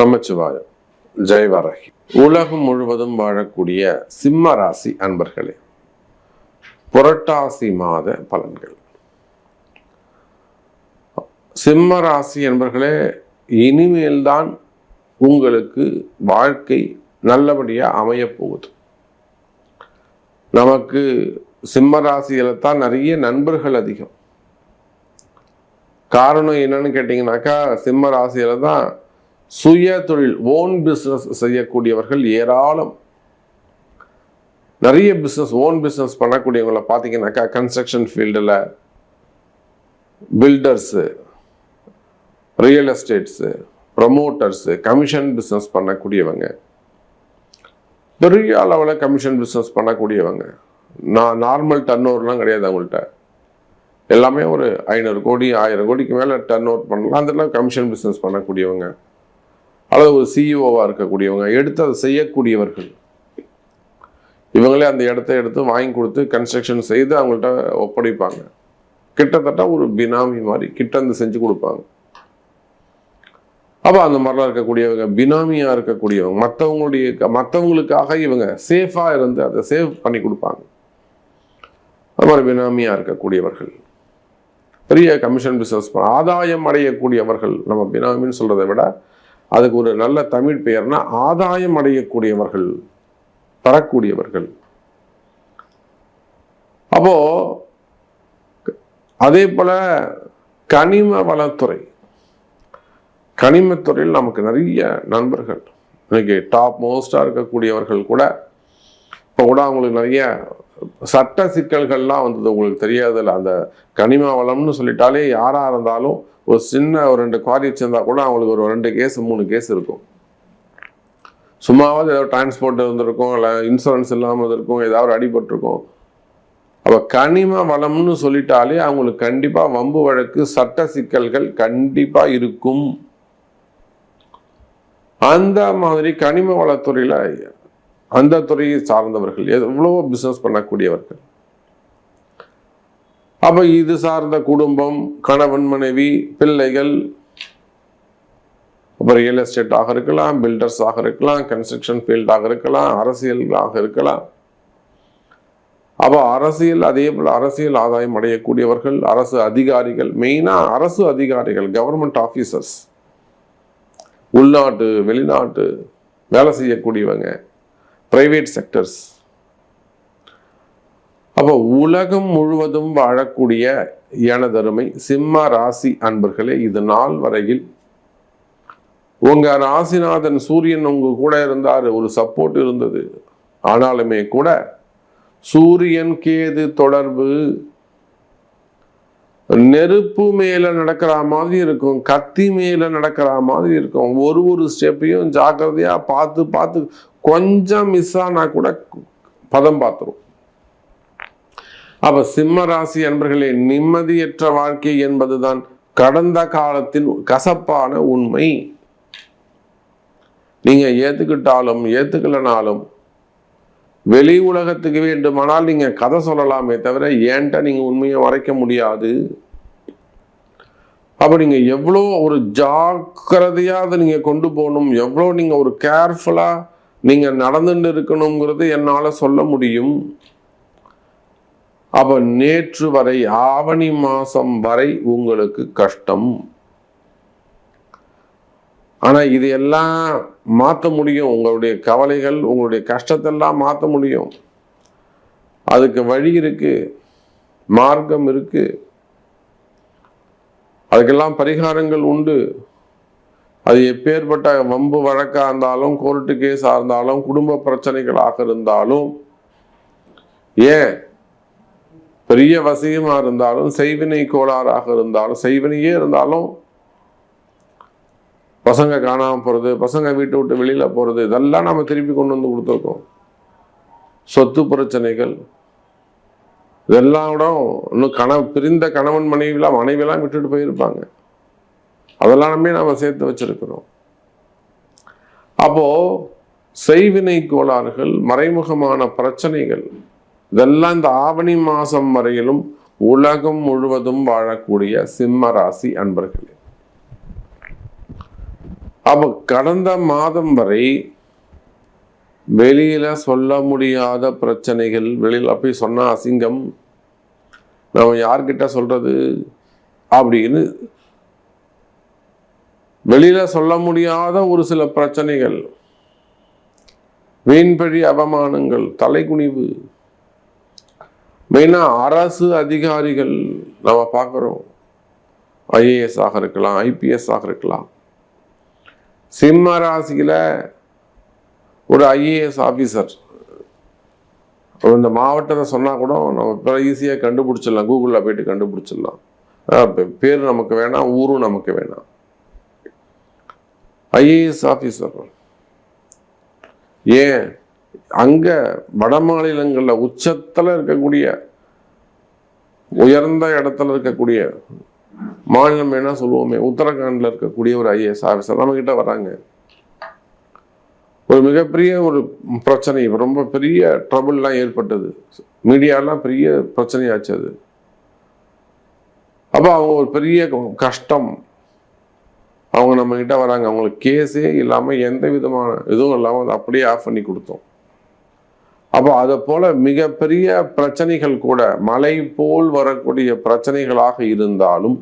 நமச்சிவாயம். ஜெயவரகி உலகம் முழுவதும் வாழக்கூடிய சிம்ம ராசி அன்பர்களே புரட்டாசி மாத பலன்கள். சிம்ம ராசி என்பர்களே இனிமேல்தான் உங்களுக்கு வாழ்க்கை நல்லபடியா அமையப்போகுது நமக்கு சிம்ம ராசியில தான் நிறைய நண்பர்கள் அதிகம். காரணம் என்னன்னு கேட்டிங்கனாக்கா சிம்ம ராசியில தான் சுய தொழில் ஓன் பிஸ்னஸ் செய்யக்கூடியவர்கள் ஏராளம். நிறைய பிஸ்னஸ் ஓன் பிஸ்னஸ் பண்ணக்கூடியவங்கள பார்த்தீங்கன்னாக்கா கன்ஸ்ட்ரக்ஷன் ஃபீல்டில் builders real estates promoters commission business பண்ணக்கூடியவங்க. பெரிய அளவில் கமிஷன் பிஸ்னஸ் பண்ணக்கூடியவங்க. நான் நார்மல் டர்ன் ஓவர்லாம் கிடையாது அவங்கள்ட்ட. எல்லாமே ஒரு ஐநூறு கோடி ஆயிரம் கோடிக்கு மேலே டர்ன் ஓவர் பண்ணலாம். அந்த கமிஷன் பிஸ்னஸ் பண்ணக்கூடியவங்க. அல்லது ஒரு சிஇஓவாக இருக்கக்கூடியவங்க எடுத்து அதை செய்யக்கூடியவர்கள். இவங்களே அந்த இடத்த எடுத்து வாங்கி கொடுத்து கன்ஸ்ட்ரக்ஷன் செய்து அவங்கள்ட்ட ஒப்படைப்பாங்க. கிட்டத்தட்ட ஒரு பினாமி மாதிரி கிட்ட இருந்து செஞ்சு கொடுப்பாங்க. அப்போ அந்த மாதிரிலாம் இருக்கக்கூடியவங்க பினாமியாக இருக்கக்கூடியவங்க மற்றவங்களுடைய மற்றவங்களுக்காக இவங்க சேஃபாக இருந்து அதை சேவ் பண்ணி கொடுப்பாங்க. அது மாதிரி பினாமியாக இருக்கக்கூடியவர்கள். பெரிய கமிஷன் பிஸ்னஸ் ஆதாயம் அடையக்கூடியவர்கள் நம்ம பினாமின்னு சொல்றதை விட அதுக்கு ஒரு நல்ல தமிழ் பெயர்னா ஆதாயம் அடையக்கூடியவர்கள் தரக்கூடியவர்கள். அப்போ அதே போல கனிம வளத்துறை. கனிமத்துறையில் நமக்கு நிறைய நண்பர்கள். இன்னைக்கு டாப் மோஸ்டாக இருக்கக்கூடியவர்கள் கூட இப்போ கூட அவங்களுக்கு நிறைய சட்ட சிக்கல்கள்லாம் வந்தது. உங்களுக்கு தெரியாதுல்ல அந்த கனிம வளம்னு சொல்லிட்டாலே யாராக இருந்தாலும் ஒரு சின்ன ஒரு ரெண்டு குவாரி சேர்ந்தா கூட அவங்களுக்கு ஒரு ரெண்டு கேஸ் மூணு கேஸ் இருக்கும். சும்மாவது ஏதோ டிரான்ஸ்போர்ட் இருந்திருக்கும் இல்லை இன்சூரன்ஸ் இல்லாமல் இருந்திருக்கும் ஏதாவது அடிபட்டிருக்கும். அப்போ கனிம வளம்னு சொல்லிட்டாலே அவங்களுக்கு கண்டிப்பாக வம்பு வழக்கு சட்ட சிக்கல்கள் கண்டிப்பாக இருக்கும். அந்த மாதிரி கனிம வளத்துறையில் அந்த துறையை சார்ந்தவர்கள் எவ்வளவோ பிஸ்னஸ் பண்ணக்கூடியவர்கள். அப்போ இது சார்ந்த குடும்பம் கணவன் மனைவி பிள்ளைகள் அப்புறம் ரியல் எஸ்டேட்டாக இருக்கலாம் பில்டர்ஸாக இருக்கலாம் கன்ஸ்ட்ரக்ஷன் ஃபீல்டாக இருக்கலாம் அரசியலாக இருக்கலாம். அப்போ அரசியல் அதே போல் அரசியல் ஆதாயம் அடையக்கூடியவர்கள் அரசு அதிகாரிகள் மெயினாக அரசு அதிகாரிகள் கவர்மெண்ட் ஆஃபீஸர்ஸ் உள்நாட்டு வெளிநாட்டு வேலை செய்யக்கூடியவங்க ப்ரைவேட் செக்டர்ஸ் அப்போ உலகம் முழுவதும் வாழக்கூடிய எனதருமை சிம்ம ராசி அன்பர்களே இது நாள் வரையில் உங்க ராசிநாதன் சூரியன் உங்க கூட இருந்தார் ஒரு சப்போர்ட் இருந்தது. ஆனாலுமே கூட சூரியன் கேது தொடர்பு நெருப்பு மேல நடக்கிற மாதிரி இருக்கும் கத்தி மேல நடக்கிற மாதிரி இருக்கும். ஒரு ஒரு ஸ்டெப்பையும் ஜாக்கிரதையா பார்த்து பார்த்து கொஞ்சம் மிஸ் ஆனா கூட பதம் பார்த்துரும். அப்ப சிம்ம ராசி அன்பர்களே நிம்மதியற்ற வாழ்க்கை என்பதுதான் கடந்த காலத்தின் கசப்பான உண்மை. நீங்க ஏத்துக்கிட்டாலும் ஏத்துக்கலனாலும் வெளி உலகத்துக்கு வேண்டுமானால் நீங்க கதை சொல்லலாமே தவிர ஏன்ட்ட நீங்க உண்மையை மறைக்க முடியாது. அப்ப நீங்க எவ்வளோ ஒரு ஜாக்கிரதையாக அதை நீங்க கொண்டு போகணும் எவ்வளோ நீங்க ஒரு கேர்ஃபுல்லா நீங்க நடந்துட்டு இருக்கணுங்கிறது என்னால சொல்ல முடியும். அப்போ நேற்று வரை ஆவணி மாதம் வரை உங்களுக்கு கஷ்டம். ஆனால் இது எல்லாம் மாற்ற முடியும். உங்களுடைய கவலைகள் உங்களுடைய கஷ்டத்தெல்லாம் மாற்ற முடியும். அதுக்கு வழி இருக்குது மார்க்கம் இருக்குது அதுக்கெல்லாம் பரிகாரங்கள் உண்டு. அது எப்பேற்பட்ட வம்பு வழக்காக இருந்தாலும் கோர்ட்டு கேஸாக இருந்தாலும் குடும்ப பிரச்சனைகளாக இருந்தாலும் ஏன் பெரிய வசியமாக இருந்தாலும் செய்வினை கோளாறாக இருந்தாலும் செய்வினையே இருந்தாலும் பசங்க காணாமல் போகிறது பசங்க வீட்டை விட்டு வெளியில் போகிறது இதெல்லாம் நம்ம திருப்பி கொண்டு வந்து கொடுத்துருக்கோம். சொத்து பிரச்சனைகள் இதெல்லாம் கூட இன்னும் கண பிரிந்த கணவன் மனைவிலாம் மனைவிலாம் விட்டுட்டு போயிருப்பாங்க. அதெல்லாமே நம்ம சேர்த்து வச்சிருக்கிறோம். அப்போது செய்வினை கோளாறுகள் மறைமுகமான பிரச்சனைகள் இதெல்லாம் இந்த ஆவணி மாதம் வரையிலும் உலகம் முழுவதும் வாழக்கூடிய சிம்ம ராசி அன்பர்களே. அப்ப கடந்த மாதம் வரை வெளியில சொல்ல முடியாத பிரச்சனைகள் வெளியில் போய் சொன்னா அசிங்கம் நம்ம யார்கிட்ட சொல்றது அப்படின்னு வெளியில சொல்ல முடியாத ஒரு சில பிரச்சனைகள் வீண்பழி அவமானங்கள் தலைகுனிவு மெயினாக அரசு அதிகாரிகள் நம்ம பார்க்குறோம். ஐஏஎஸ் ஆக இருக்கலாம் ஐபிஎஸ் ஆக இருக்கலாம். சிம்ம ராசியில் ஒரு ஐஏஎஸ் ஆஃபீஸர் இந்த மாவட்டத்தை சொன்னால் கூட நம்ம இப்போ ஈஸியாக கண்டுபிடிச்சிடலாம். கூகுளில் போயிட்டு கண்டுபிடிச்சிடலாம். பேர் நமக்கு வேணாம் ஊரும் நமக்கு வேணாம் ஐஏஎஸ் ஆஃபீஸர் ஏன்? அங்க வட மாநிலங்களில் உச்சத்துல இருக்கக்கூடிய உயர்ந்த இடத்துல இருக்கக்கூடிய மாநிலம் என்ன சொல்லுவோமே உத்தரகாண்ட்ல இருக்கக்கூடிய ஒரு ஐஏஎஸ் ஆஃபீஸர் நம்ம கிட்ட வராங்க. ஒரு மிகப்பெரிய ஒரு பிரச்சனை ரொம்ப பெரிய ட்ரபுள்லாம் ஏற்பட்டது. மீடியாலாம் பெரிய பிரச்சனையாச்சு அது. அப்போ அவங்க ஒரு பெரிய கஷ்டம். அவங்க நம்ம கிட்ட வராங்க. அவங்களுக்கு கேஸே இல்லாமல் எந்த விதமான இதுவும் இல்லாமல் அதை அப்படியே ஆஃப் பண்ணி கொடுத்தோம். அப்போ அதை போல மிகப்பெரிய பிரச்சனைகள் கூட மலை போல் வரக்கூடிய பிரச்சனைகளாக இருந்தாலும்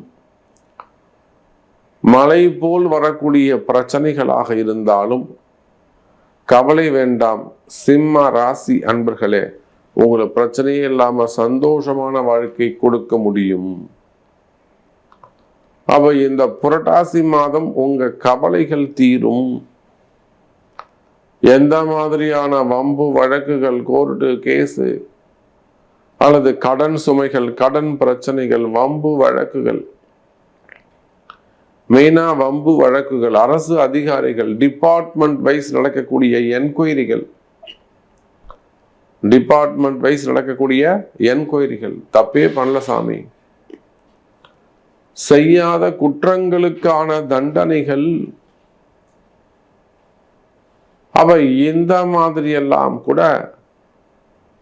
மலை போல் வரக்கூடிய பிரச்சனைகளாக இருந்தாலும் கவலை வேண்டாம் சிம்ம ராசி அன்பர்களே உங்களை பிரச்சனையே இல்லாம சந்தோஷமான வாழ்க்கை கொடுக்க முடியும். அப்ப இந்த புரட்டாசி மாதம் உங்க கவலைகள் தீரும். எந்த மாதிரியான வம்பு வழக்குகள் கோர்ட்டு கேஸு அல்லது கடன் சுமைகள் கடன் பிரச்சனைகள் வம்பு வழக்குகள் மெயினா வம்பு வழக்குகள் அரசு அதிகாரிகள் டிபார்ட்மெண்ட் வைஸ் நடக்கக்கூடிய என்கொயரிகள் டிபார்ட்மெண்ட் வைஸ் நடக்கக்கூடிய என்கொயரிகள் தப்பே பண்ணல சாமி. செய்யாத குற்றங்களுக்கான தண்டனைகள் அவை இந்த மாதிரியெல்லாம் கூட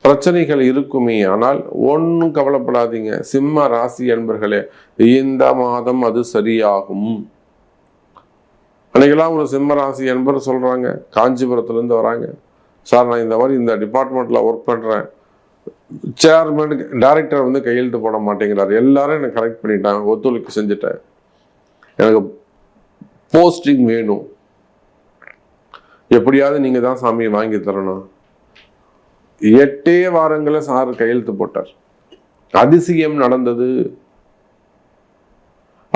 பிரச்சனைகள் இருக்குமே. ஆனால் ஒன்றும் கவலைப்படாதீங்க. சிம்ம ராசி என்பர்களே இந்த மாதம் அது சரியாகும். அன்னைக்கெல்லாம் ஒரு சிம்ம ராசி என்பர் சொல்கிறாங்க காஞ்சிபுரத்துலேருந்து வராங்க. சார் நான் இந்த மாதிரி இந்த டிபார்ட்மெண்ட்டில் ஒர்க் பண்ணுறேன் சேர்மன் டைரக்டர் வந்து கையெழுத்து போட மாட்டேங்கிறார். எல்லாரும் எனக்கு கரெக்ட் பண்ணிட்டாங்க. ஒத்துழைப்பு செஞ்சுட்டேன். எனக்கு போஸ்டிங் வேணும். எப்படியாவது நீங்கள் தான் சாமியை வாங்கி தரணும். எட்டே வாரங்களை சார் கையெழுத்து போட்டார். அதிசயம் நடந்தது.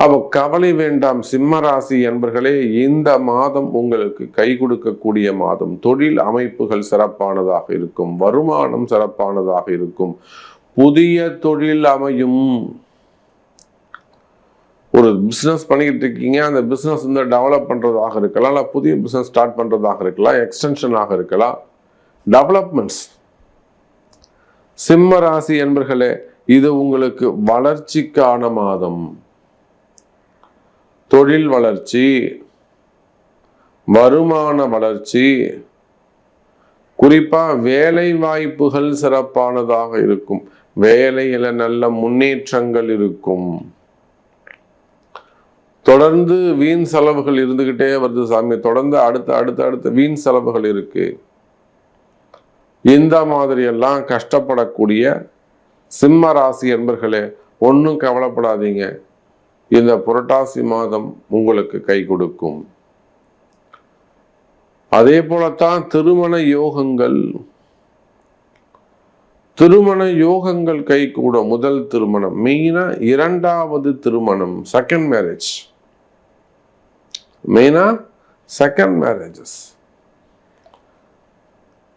அவ கவலை வேண்டாம் சிம்ம ராசி என்பர்களே இந்த மாதம் உங்களுக்கு கை கொடுக்கக்கூடிய மாதம். தொழில் அமைப்புகள் சிறப்பானதாக இருக்கும். வருமானம் சிறப்பானதாக இருக்கும். புதிய தொழில் அமையும். ஒரு பிஸ்னஸ் பண்ணிக்கிட்டு இருக்கீங்க அந்த பிஸ்னஸ் வந்து டெவலப் பண்ணுறதாக இருக்கலாம் இல்லை புதிய பிஸ்னஸ் ஸ்டார்ட் பண்ணுறதாக இருக்கலாம் எக்ஸ்டென்ஷனாக இருக்கலாம். டெவலப்மெண்ட்ஸ் சிம்ம ராசி என்பர்களே இது உங்களுக்கு வளர்ச்சிக்கான மாதம். தொழில் வளர்ச்சி வருமான வளர்ச்சி குறிப்பாக வேலை வாய்ப்புகள் சிறப்பானதாக இருக்கும். வேலையில நல்ல முன்னேற்றங்கள் இருக்கும். தொடர்ந்து வீண் செலவுகள் இருந்துக்கிட்டே வருது சாமி. தொடர்ந்து அடுத்த அடுத்த அடுத்த வீண் செலவுகள் இருக்கு. இந்த மாதிரி எல்லாம் கஷ்டப்படக்கூடிய சிம்ம ராசி என்பர்களே ஒன்றும் கவலைப்படாதீங்க. இந்த புரட்டாசி மாதம் உங்களுக்கு கை கொடுக்கும். அதே போலத்தான் திருமண யோகங்கள். திருமண யோகங்கள் கை கூட முதல் திருமணம். மெயினா இரண்டாவது திருமணம் செகண்ட் மேரேஜ் மெயினாக செகண்ட் மேரேஜஸ்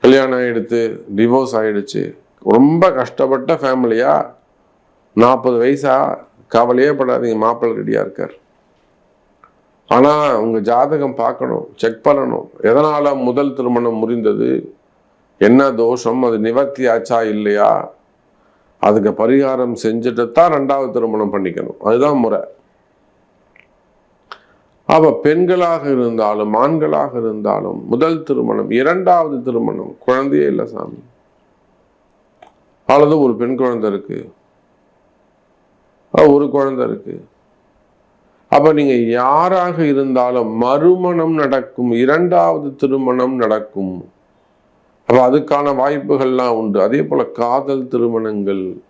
கல்யாணம் ஆகிடுத்து டிவோர்ஸ் ஆகிடுச்சு ரொம்ப கஷ்டப்பட்ட ஃபேமிலியாக நாற்பது வயசாக கவலையே படாதீங்க மாப்பிள்ளை ரெடியாக இருக்கார். ஆனால் உங்கள் ஜாதகம் பார்க்கணும் செக் பண்ணணும். எதனால் முதல் திருமணம் முறிந்தது? என்ன தோஷம்? அது நிவர்த்தி ஆச்சா இல்லையா? அதுக்கு பரிகாரம் செஞ்சுட்டு தான் ரெண்டாவது திருமணம் பண்ணிக்கணும். அதுதான் முறை. அவ பெண்களாக இருந்தாலும் ஆண்களாக இருந்தாலும் முதல் திருமணம் இரண்டாவது திருமணம் குழந்தையே இல்லை சாமி. அல்லது ஒரு பெண் குழந்தை இருக்கு. ஒரு குழந்தை இருக்கு. அப்ப நீங்க யாராக இருந்தாலும் மறுமணம் நடக்கும் இரண்டாவது திருமணம் நடக்கும். அப்ப அதுக்கான வாய்ப்புகள்லாம் உண்டு. அதே போல காதல் திருமணங்கள்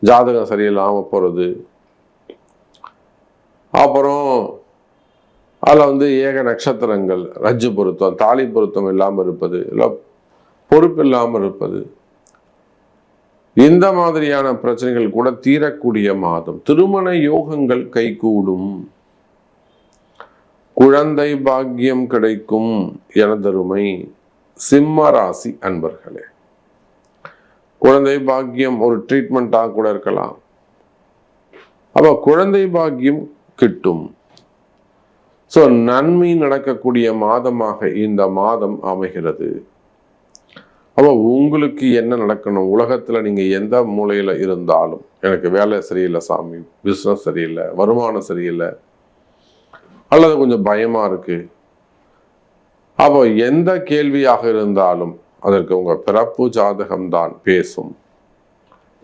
ஜாதகம் சரியில்லாம போறது. அப்புறம் அதில் வந்து ஏக நட்சத்திரங்கள் ரஜ்ஜு பொருத்தம் தாலி பொருத்தம் இல்லாமல் இருப்பது இல்லை பொறுப்பு இல்லாமல் இருப்பது. இந்த மாதிரியான பிரச்சனைகள் கூட தீரக்கூடிய மாதம். திருமண யோகங்கள் கைகூடும். குழந்தை பாக்கியம் கிடைக்கும் எனதருமை சிம்ம ராசி அன்பர்களே. குழந்தை பாக்கியம் ஒரு ட்ரீட்மெண்ட்டாக கூட இருக்கலாம். அப்போ குழந்தை பாக்கியம் கிட்டும். ஸோ நன்மை நடக்கக்கூடிய மாதமாக இந்த மாதம் அமைகிறது. அப்போ உங்களுக்கு என்ன நடக்கணும்? உலகத்தில் நீங்கள் எந்த மூலையில் இருந்தாலும் எனக்கு வேலை சரியில்லை சாமி பிஸ்னஸ் சரியில்லை வருமானம் சரியில்லை அல்லது கொஞ்சம் பயமாக இருக்குது அப்போ எந்த கேள்வியாக இருந்தாலும் அதற்கு உங்கள் பிறப்பு ஜாதகம்தான் பேசும்.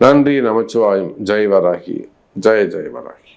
நன்றி நமச்சிவாயம். ஜெய் வராகி. ஜெய ஜெய் வராகி.